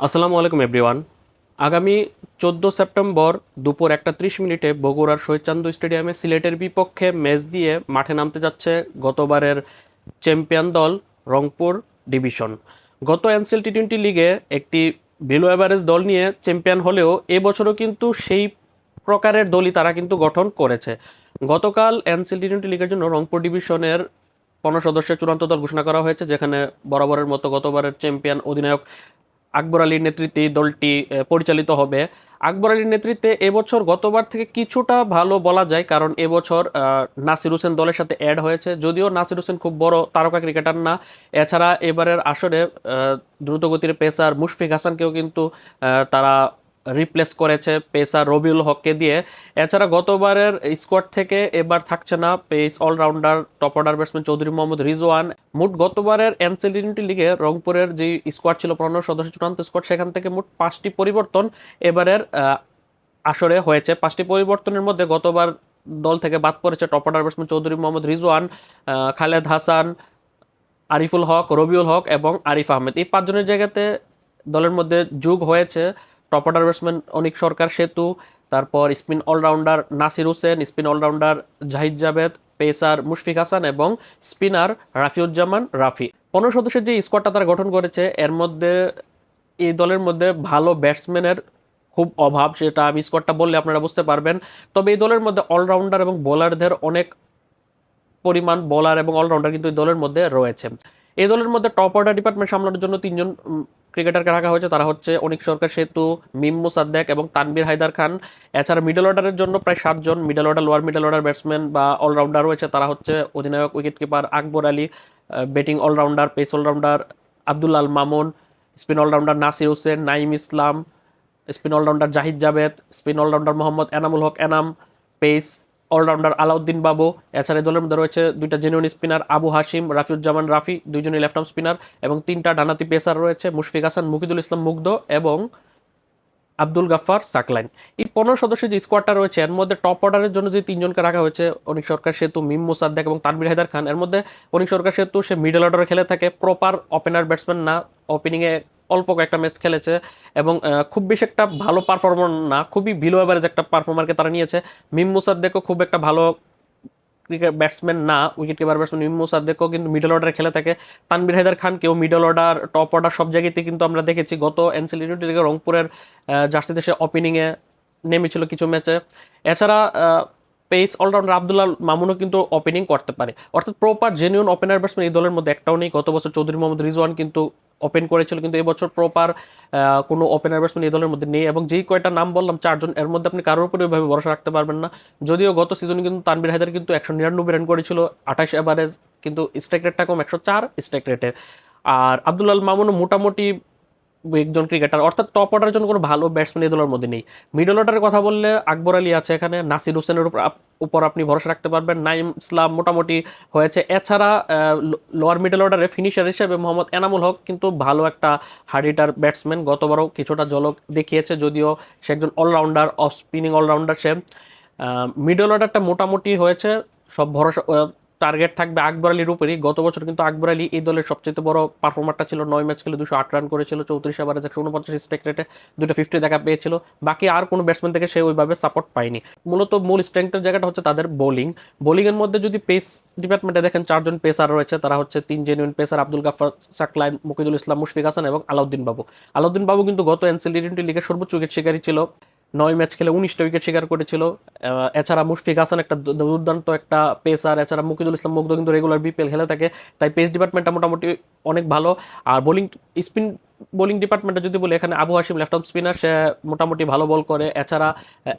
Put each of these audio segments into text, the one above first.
আসসালামু আলাইকুম এভরিওয়ান আগামী চোদ্দ সেপ্টেম্বর দুপুর একটা ত্রিশ মিনিটে বগুড়ার শহীদচান্দু স্টেডিয়ামে সিলেটের বিপক্ষে ম্যাচ দিয়ে মাঠে নামতে যাচ্ছে গতবারের চ্যাম্পিয়ন দল রংপুর ডিভিশন। গত এনসিএল টি টোয়েন্টি লিগে একটি বিলো অ্যাভারেজ দল নিয়ে চ্যাম্পিয়ন হলেও এবছরও কিন্তু সেই প্রকারের দলই তারা কিন্তু গঠন করেছে। গতকাল এনসিএল টি টোয়েন্টি লিগের জন্য রংপুর ডিভিশনের পনেরো সদস্যের চূড়ান্ত দল ঘোষণা করা হয়েছে, যেখানে বরাবরের মতো গতবারের চ্যাম্পিয়ন অধিনায়ক আকবর আলীর নেতৃত্বে এই দলটি পরিচালিত হবে। আকবর আলীর নেতৃত্বে এবছর গতবার থেকে কিছুটা ভালো বলা যায়, কারণ এবছর নাসির হোসেন দলের সাথে অ্যাড হয়েছে। যদিও নাসির হোসেন খুব বড় তারকা ক্রিকেটার না, এছাড়া এবারের আসরে দ্রুতগতির পেসার মুশফিক হাসানকেও কিন্তু তারা রিপ্লেস করেছে পেসার রবিউল হককে দিয়ে। এছাড়া গতবারের স্কোয়াড থেকে এবার থাকছে না pace allrounder top order batsman Chowdhury Mohammad Rizwan. মোট গতবারের এনসিএল টি লিগে রংপুরের যে স্কোয়াড ছিল পনেরো সদস্য চূড়ান্ত স্কোয়াড সেখান থেকে মোট পাঁচটি পরিবর্তন এবারের আসরে হয়েছে। পাঁচটি পরিবর্তনের মধ্যে গতবার দল থেকে বাদ পড়েছে top order batsman Chowdhury Mohammad Rizwan Khaled Hasan, Ariful Haque, Rabiul Haque এবং আরিফ আহমেদ। এই পাঁচজনের জায়গাতে দলের মধ্যে যোগ হয়েছে। Top order batsman Anik Sarkar Setu তারপর spin allrounder Nasir Hossain spin allrounder Jahid Javed pacer Mushfik Hasan এবং স্পিনার রাফিউজ্জামান রাফি পনেরো সদস্যের যে স্কোয়াডটা তারা গঠন করেছে, এর মধ্যে, এই দলের মধ্যে ভালো ব্যাটসম্যানের খুব অভাব, সেটা আমি স্কোয়াডটা বললে আপনারা বুঝতে পারবেন। তবে এই দলের মধ্যে অলরাউন্ডার এবং বোলারদের অনেক পরিমাণ বোলার এবং অলরাউন্ডার কিন্তু এই দলের মধ্যে রয়েছে। এই দলের মধ্যে টপ অর্ডার ডিপার্টমেন্ট সামলানোর জন্য তিনজন ক্রিকেটারকে রাখা হয়েছে, তারা হচ্ছে অনিক সরকার, সেতু মিম মুসাদ্দেক এবং তানবির হায়দার খান। এছাড়া মিডল অর্ডারের জন্য প্রায় সাতজন middle order lower middle order batsman বা অলরাউন্ডার রয়েছে। তারা হচ্ছে অধিনায়ক wicket keeper Akbar Ali batting allrounder pace allrounder Abdullah Al Mamun spin allrounder Nasir Hossain Naim Islam spin allrounder Jahid Javed spin allrounder Mohammad Enamul Haque Enam pace allrounder Alauddin Babu, এছাড়া দলের মধ্যে রয়েছে দুইটা genuine spinner Abu Hashim, Rafiuzzaman Rafi, দুইজনই left arm spinner এবং তিনটা ডানাতি pacer রয়েছে, মুশফিক হাসান, মুকিদুল ইসলাম মুগ্ধ এবং আব্দুল গাফফার সাকলাইন। এই পনেরো সদস্যের যে স্কোয়াডটা রয়েছে, এর মধ্যে টপ অর্ডারের জন্য যে তিনজনকে রাখা হয়েছে, অনিক সরকার সেতু মিম মুসাদ্দেক এবং তানবির হায়দার খান। এর মধ্যে অনিক সরকার সেতু, সে মিডল অর্ডারে খেলে থাকে প্রপার ওপেনার ব্যাটসম্যান না ওপেনিংয়ে অল্প কয়েকটা ম্যাচ খেলেছে এবং খুব বেশি একটা ভালো পারফরমার না, খুবই বিলো এভারেজ একটা পারফর্মারকে তারা নিয়েছে। মিম মুসাদ্দেকও খুব একটা ভালো ক্রিকেট ব্যাটসম্যান না উইকেট কিপার ব্যাটসম্যান মিম মুসাদ্দেকও কিন্তু মিডল অর্ডারে খেলে থাকে। তানবির হায়দার খানকেও মিডল অর্ডার টপ অর্ডার সব জায়গাতে কিন্তু আমরা দেখেছি। গত এনসিএল টি থেকে রংপুরের জার্সিতে সে ওপেনিংয়ে নেমেছিল কিছু ম্যাচে এছাড়া পেস অলরাউন্ডার আবদুল্লাহ মামুনও কিন্তু ওপেনিং করতে পারে। অর্থাৎ প্রপার জেনুইন ওপেনার ব্যাটসম্যান এই দলের মধ্যে একটাও নেই। গত বছর চৌধুরী মোহাম্মদ রিজওয়ান কিন্তু ওপেন করেছিল, কিন্তু এবছর প্রপার কোনো ওপেনার ব্যাটসম্যান এই দলের মধ্যে নেই। এবং যেই কয়টা নাম বললাম, চারজন, এর মধ্যে আপনি কারোর উপরে ওইভাবে ভরসা রাখতে পারবেন না। যদিও গত সিজনে কিন্তু তানবির হায়দার কিন্তু একশো নিরানব্বই রান করেছিল, আঠাশ এভারেজ কিন্তু স্ট্রাইক রেটটা কম, একশো চার স্ট্রাইক রেটে আর আবদুল্লাল মামুনও মোটামুটি একজন ক্রিকেটার। অর্থাৎ টপ অর্ডারের জন্য কোনো ভালো ব্যাটসম্যান এই দলের মধ্যে নেই। মিডল অর্ডারের কথা বললে আকবর আলী আছে এখানে, নাসির হোসেনের উপর উপর আপনি ভরসা রাখতে পারবেন। নাইম ইসলাম মোটামুটি হয়েছে। এছাড়া লোয়ার মিডল অর্ডারে ফিনিশার হিসেবে মোহাম্মদ এনামুল হক কিন্তু ভালো একটা হার্ডিটার ব্যাটসম্যান গতবারও কিছুটা ঝলক দেখিয়েছে, যদিও সে একজন অলরাউন্ডার অফ স্পিনিং অলরাউন্ডার সে মিডল অর্ডারটা মোটামুটি হয়েছে, সব ভরসা টার্গেট থাকবে আকবর আলীর উপরই। গত বছর কিন্তু আকবর আলী এই দলের সবচেয়ে বড় পারফর্মারটা ছিল। নয় ম্যাচ খেলে দুশো আট রান করেছিল, চৌত্রিশ ওভারে একশো উনপঞ্চাশ স্ট্রাইক রেটে দুটো ফিফটি দেখা পেয়েছিল। বাকি আর কোনো ব্যাটসম্যান থেকে সে ওইভাবে সাপোর্ট পায়নি। মূলত মূল স্ট্রেংথের জায়গাটা হচ্ছে তাদের বোলিং বোলিংয়ের মধ্যে যদি পেস ডিপার্টমেন্টে দেখেন, চারজন পেসার রয়েছে। তারা হচ্ছে তিন জেনুইন পেসার আব্দুল গাফার সাকলাইন, মুকিদুল ইসলাম, মুশফিক হাসান এবং আলাউদ্দিন বাবু। আলাউদ্দিন বাবু কিন্তু গত এনসিএল টি লিগের সর্বোচ্চ উইকেট শিকারী ছিল। নয় ম্যাচ খেলে উনিশটা উইকেট শিকার করেছিল। এছাড়া মুশফিক হাসান একটা দুর্দান্ত একটা পেসার এছাড়া মুকিদুল ইসলাম মুগ্ধ কিন্তু রেগুলার বিপিএল খেলে থাকে। তাই পেস ডিপার্টমেন্টটা মোটামুটি অনেক ভালো। আর বোলিং স্পিন বোলিং ডিপার্টমেন্টে যদি বলি, এখানে Abu Hasim left arm spinner সে মোটামুটি ভালো বল করে। এছাড়া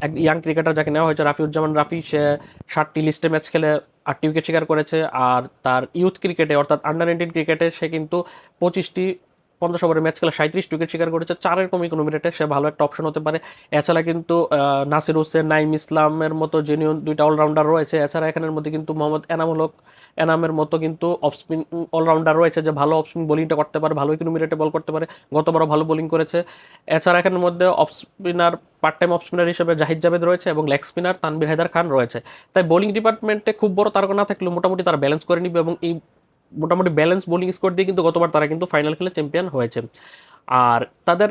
এক ইয়াং ক্রিকেটার যাকে নেওয়া হয়েছে রাফিউজ্জামান রাফি, সে ষাটটি লিস্টে ম্যাচ খেলে আটটি উইকেট শিকার করেছে। আর তার ইউথ ক্রিকেটে অর্থাৎ আন্ডার নাইনটিন ক্রিকেটে সে কিন্তু পঁচিশটি পঞ্চাশ ওভারে ম্যাচ খেলে সাঁত্রিশ উইকেট শিকার করেছে, চারের কমই কোনো মিনিটে সে ভালো একটা অপশন হতে পারে। এছাড়া কিন্তু নাসির হোসেন নাইম ইসলামের মতো জেনিয়ন দুইটা অলরাউন্ডার রয়েছে। এছাড়া এখানের মধ্যে কিন্তু মোহাম্মদ এনামুল হক, এনামের মতো কিন্তু অফ স্পিন অলরাউন্ডার রয়েছে যে ভালো অফ স্পিন বোলিংটা করতে পারে ভালো কোনো মিনিটে বল করতে পারে। গতবারও ভালো বোলিং করেছে। এছাড়া এখানের মধ্যে off spinner part time off spinner হিসেবে জাহিদ জাভেদ রয়েছে এবং লেগ স্পিনার তানবির হায়দার খান রয়েছে। তাই বোলিং ডিপার্টমেন্টে খুব বড় তারকা না থাকলেও মোটামুটি তারা ব্যালেন্স করে নিবে এবং এই মোটামুটি ব্যালেন্স বোলিং স্কোর দিয়ে কিন্তু গতবার তারা কিন্তু ফাইনাল খেলে চ্যাম্পিয়ন হয়েছে। আর তাদের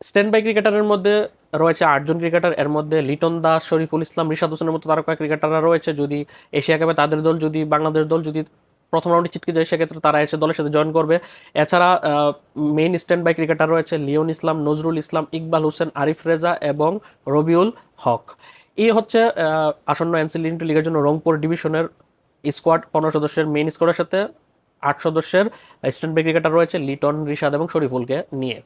স্ট্যান্ড বাই ক্রিকেটারের মধ্যে রয়েছে আটজন ক্রিকেটার এর মধ্যে লিটন দাস, শরীফুল ইসলাম, রিশাদ হোসেনের মতো তারকা ক্রিকেটাররা রয়েছে। যদি এশিয়া কাপে তাদের দল, যদি বাংলাদেশ দল, যদি প্রথম রাউন্ডে ছিটকে যায়, সেক্ষেত্রে তারা এসে দলের সাথে জয়েন করবে। এছাড়া মেইন স্ট্যান্ড বাই ক্রিকেটার রয়েছে লিওন ইসলাম, নজরুল ইসলাম, ইকবাল হোসেন, আরিফ রেজা এবং রবিউল হক। এই হচ্ছে আসন্ন এনসিএল ইন্টু লিগের জন্য রংপুর ডিভিশনের স্কোয়াড পনেরো সদস্যের মেইন স্কোয়াডের সাথে আট সদস্যের স্ট্যান্ড বাই ক্রিকেটার রয়েছে লিটন, রিশাদ এবং শরীফুলকে নিয়ে।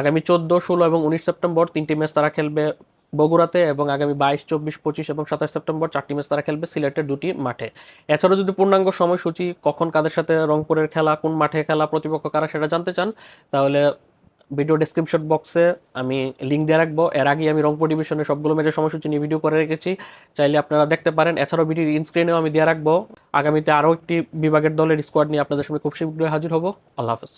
আগামী চোদ্দ, ষোলো এবং উনিশ সেপ্টেম্বর তিনটি ম্যাচ তারা খেলবে বগুড়াতে এবং আগামী বাইশ, চব্বিশ, পঁচিশ এবং সাতাশ সেপ্টেম্বর চারটি ম্যাচ তারা খেলবে সিলেটের দুটি মাঠে। এছাড়াও যদি পূর্ণাঙ্গ সময়সূচি কখন কাদের সাথে রংপুরের খেলা, কোন মাঠে খেলা, প্রতিপক্ষ কারা সেটা জানতে চান, তাহলে ভিডিও ডিসক্রিপশন বক্সে আমি লিঙ্ক দিয়ে রাখব। এর আগে আমি রংপুর ডিভিশনের সবগুলো ম্যাচের সময়সূচি নিয়ে ভিডিও করে রেখেছি। চাইলে আপনারা দেখতে পারেন। এছাড়াও ভিডিওর ইনস্ক্রিনেও আমি দিয়ে রাখব। আগামীতে আরও একটি বিভাগের দলের স্কোয়াড নিয়ে আপনাদের সঙ্গে খুব শীঘ্রই হাজির হব। আল্লাহ হাফেজ।